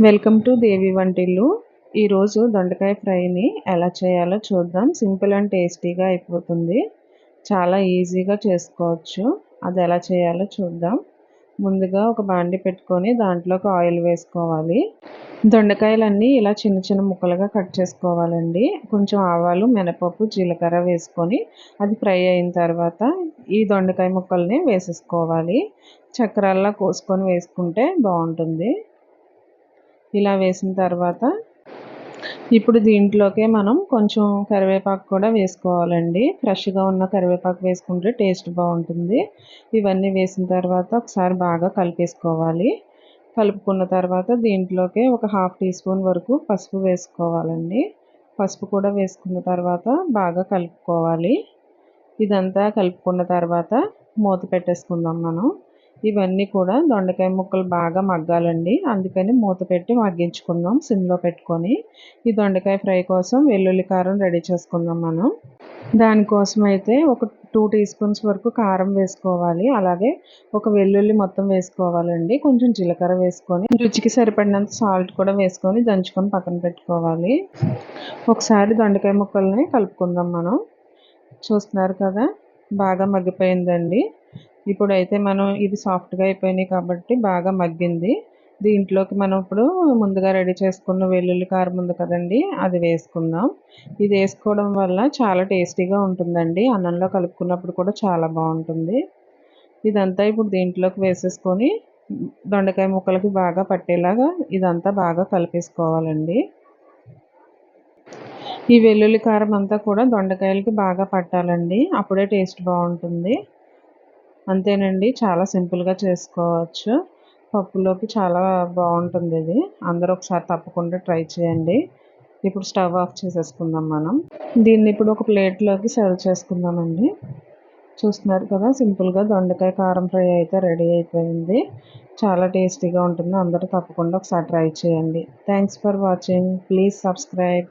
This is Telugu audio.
వెల్కమ్ టు దేవి వంటిల్లు. ఈరోజు దొండకాయ ఫ్రైని ఎలా చేయాలో చూద్దాం. సింపుల్ అండ్ టేస్టీగా అయిపోతుంది. చాలా ఈజీగా చేసుకోవచ్చు. అది ఎలా చేయాలో చూద్దాం. ముందుగా ఒక బాండి పెట్టుకొని దాంట్లోకి ఆయిల్ వేసుకోవాలి. దొండకాయలన్నీ ఇలా చిన్న చిన్న ముక్కలుగా కట్ చేసుకోవాలండి. కొంచెం ఆవాలు మినపప్పు జీలకర్ర వేసుకొని అది ఫ్రై అయిన తర్వాత ఈ దొండకాయ ముక్కల్ని వేసేసుకోవాలి. చక్రాల్లో కోసుకొని వేసుకుంటే బాగుంటుంది. ఇలా వేసిన తర్వాత ఇప్పుడు దీంట్లోకే మనం కొంచెం కరివేపాకు కూడా వేసుకోవాలండి. ఫ్రెష్గా ఉన్న కరివేపాకు వేసుకుంటే టేస్ట్ బాగుంటుంది. ఇవన్నీ వేసిన తర్వాత ఒకసారి బాగా కలిపేసుకోవాలి. కలుపుకున్న తర్వాత దీంట్లోకే ఒక హాఫ్ టీ స్పూన్ వరకు పసుపు వేసుకోవాలండి. పసుపు కూడా వేసుకున్న తర్వాత బాగా కలుపుకోవాలి. ఇదంతా కలుపుకున్న తర్వాత మూత పెట్టేసుకుందాం మనం. ఇవన్నీ కూడా దొండకాయ ముక్కలు బాగా మగ్గాలండి. అందుకని మూత పెట్టి మగ్గించుకుందాం సిమ్లో పెట్టుకొని. ఈ దొండకాయ ఫ్రై కోసం వెల్లుల్లి కారం రెడీ చేసుకుందాం మనం. దానికోసం అయితే ఒక టూ టీ స్పూన్స్ వరకు కారం వేసుకోవాలి. అలాగే ఒక వెల్లుల్లి మొత్తం వేసుకోవాలండి. కొంచెం జీలకర్ర వేసుకొని రుచికి సరిపడినంత సాల్ట్ కూడా వేసుకొని దంచుకొని పక్కన పెట్టుకోవాలి. ఒకసారి దొండకాయ ముక్కల్ని కలుపుకుందాం మనం. చూస్తున్నారు కదా బాగా మగ్గిపోయిందండి. ఇప్పుడైతే మనం ఇది సాఫ్ట్గా అయిపోయినాయి కాబట్టి బాగా మగ్గింది. దీంట్లోకి మనం ఇప్పుడు ముందుగా రెడీ చేసుకున్న వెల్లుల్లి కారం ఉంది కదండి అది వేసుకుందాం. ఇది వేసుకోవడం వల్ల చాలా టేస్టీగా ఉంటుందండి. అన్నంలో కలుపుకున్నప్పుడు కూడా చాలా బాగుంటుంది. ఇదంతా ఇప్పుడు దీంట్లోకి వేసేసుకొని దొండకాయ ముక్కలకి బాగా పట్టేలాగా ఇదంతా బాగా కలిపేసుకోవాలండి. ఈ వెల్లుల్లి కారం అంతా కూడా దొండకాయలకి బాగా పట్టాలండి. అప్పుడే టేస్ట్ బాగుంటుంది. అంతేనండి. చాలా సింపుల్గా చేసుకోవచ్చు. పప్పులోకి చాలా బాగుంటుంది ఇది. అందరూ ఒకసారి తప్పకుండా ట్రై చేయండి. ఇప్పుడు స్టవ్ ఆఫ్ చేసేసుకుందాం మనం. దీన్ని ఇప్పుడు ఒక ప్లేట్లోకి సర్వ్ చేసుకుందామండి. చూస్తున్నారు కదా సింపుల్గా దొండకాయ కారం ఫ్రై అయితే రెడీ అయిపోయింది. చాలా టేస్టీగా ఉంటుంది. అందరూ తప్పకుండా ఒకసారి ట్రై చేయండి. Thanks for watching. Please subscribe.